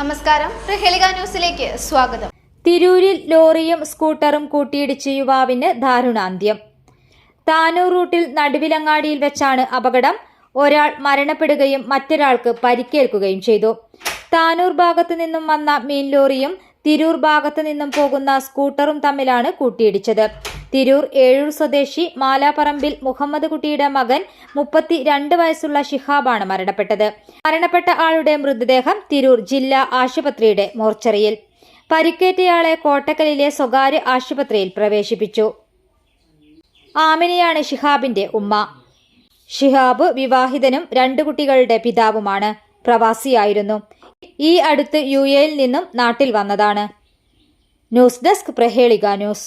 നമസ്കാരം. പ്രഹേളിക ന്യൂസിലേക്ക് സ്വാഗതം. തിരൂരിൽ ലോറിയും സ്കൂട്ടറും കൂട്ടിയിടിച്ച് യുവാവിന് ദാരുണാന്ത്യം. താനൂർ റൂട്ടിൽ നടുവിലങ്ങാടിയിൽ വെച്ചാണ് അപകടം. ഒരാൾ മരണപ്പെടുകയും മറ്റൊരാൾക്ക് പരിക്കേൽക്കുകയും ചെയ്തു. താനൂർ ഭാഗത്തു നിന്നും വന്ന മീൻ ലോറിയും തിരൂർ ഭാഗത്തു നിന്നും പോകുന്ന സ്കൂട്ടറും തമ്മിലാണ് കൂട്ടിയിടിച്ചത്. തിരൂർ ഏഴൂർ സ്വദേശി മാലാപറമ്പിൽ മുഹമ്മദ് കുട്ടിയുടെ മകൻ മുപ്പത്തി രണ്ട് വയസ്സുള്ള ഷിഹാബാണ് മരണപ്പെട്ടത്. മരണപ്പെട്ട ആളുടെ മൃതദേഹം തിരൂർ ജില്ലാ ആശുപത്രിയുടെ മോർച്ചറിയിൽ. പരിക്കേറ്റയാളെ കോട്ടക്കലിലെ സ്വകാര്യ ആശുപത്രിയിൽ പ്രവേശിപ്പിച്ചു. ആമിനയാണ് ഷിഹാബിന്റെ ഉമ്മ. ഷിഹാബ് വിവാഹിതനും രണ്ട് കുട്ടികളുടെ പിതാവുമാണ്. പ്രവാസിയായിരുന്നു. ഈ അടുത്ത് യു എയിൽ നിന്നും നാട്ടിൽ വന്നതാണ്. News desk Prahelika news.